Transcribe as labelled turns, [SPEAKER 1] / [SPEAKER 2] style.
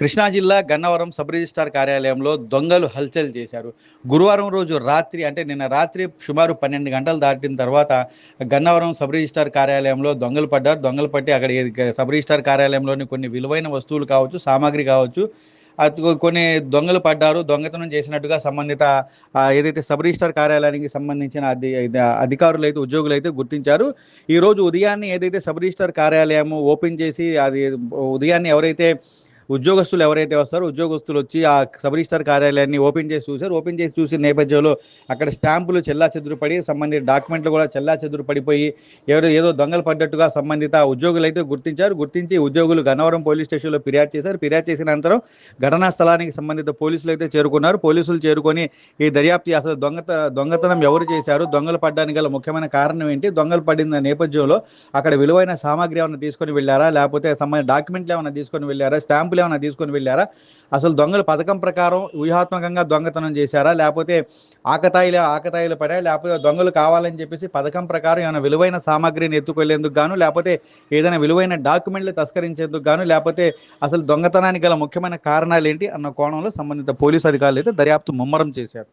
[SPEAKER 1] కృష్ణా జిల్లా Gannavaram sub registrar కార్యాలయంలో దొంగలు హల్చల్ చేశారు. గురువారం రోజు రాత్రి అంటే నిన్న రాత్రి సుమారు పన్నెండు గంటలు దాటిన తర్వాత గన్నవరం సబ్ రిజిస్ట్రార్ కార్యాలయంలో దొంగలు పడ్డారు. దొంగలు పట్టి అక్కడ సబ్ రిజిస్ట్రార్ కార్యాలయంలోని కొన్ని విలువైన వస్తువులు కావచ్చు సామాగ్రి కావచ్చు కొన్ని దొంగలు పడ్డారు. దొంగతనం చేసినట్టుగా సంబంధిత ఏదైతే సబ్ రిజిస్టర్ కార్యాలయానికి సంబంధించిన అధి అధికారులు అయితే ఉద్యోగులు అయితే గుర్తించారు. ఈరోజు ఉదయాన్నే ఏదైతే సబ్ రిజిస్టర్ కార్యాలయం ఓపెన్ చేసి అది ఉదయాన్నే ఎవరైతే ఉద్యోగస్తులు ఎవరైతే వస్తారో ఉద్యోగస్తులు వచ్చి ఆ సబ్ రిజిస్ట్రార్ కార్యాలయాన్ని ఓపెన్ చేసి చూశారు. ఓపెన్ చేసి చూసిన నేపథ్యంలో అక్కడ స్టాంపులు చెల్లా చెదురుపడి సంబంధిత డాక్యుమెంట్లు కూడా చెల్లా చెదురు పడిపోయి ఎవరు ఏదో దొంగలు పడ్డట్టుగా సంబంధిత ఉద్యోగులు అయితే గుర్తించారు. గుర్తించి ఉద్యోగులు గన్నవరం పోలీస్ స్టేషన్లో ఫిర్యాదు చేశారు. ఫిర్యాదు చేసిన అనంతరం ఘటనా స్థలానికి సంబంధిత పోలీసులు అయితే చేరుకున్నారు. పోలీసులు చేరుకొని ఈ దర్యాప్తు అసలు దొంగత దొంగతనం ఎవరు చేశారు దొంగలు పడ్డానికి గల ముఖ్యమైన కారణం ఏంటి దొంగలు పడిన నేపథ్యంలో అక్కడ విలువైన సామాగ్రి ఏమైనా తీసుకొని వెళ్ళారా లేకపోతే సంబంధించిన డాక్యుమెంట్లు ఏమైనా తీసుకొని వెళ్ళారా స్టాంపులు ఏమైనా తీసుకొని వెళ్ళారా? అసలు దొంగలు పథకం ప్రకారం వ్యూహాత్మకంగా దొంగతనం చేశారా? లేకపోతే ఆకతాయిలు ఆకతాయిలు పడా లేకపోతే దొంగలు కావాలని చెప్పేసి పథకం ప్రకారం ఏమైనా విలువైన సామాగ్రిని ఎత్తుకెళ్ళేందుకు గాను లేకపోతే ఏదైనా విలువైన డాక్యుమెంట్లు తస్కరించేందుకు గాను లేకపోతే అసలు దొంగతనానికి గల ముఖ్యమైన కారణాలు ఏంటి అన్న కోణంలో సంబంధిత పోలీసు అధికారులు అయితే దర్యాప్తు ముమ్మరం చేశారు.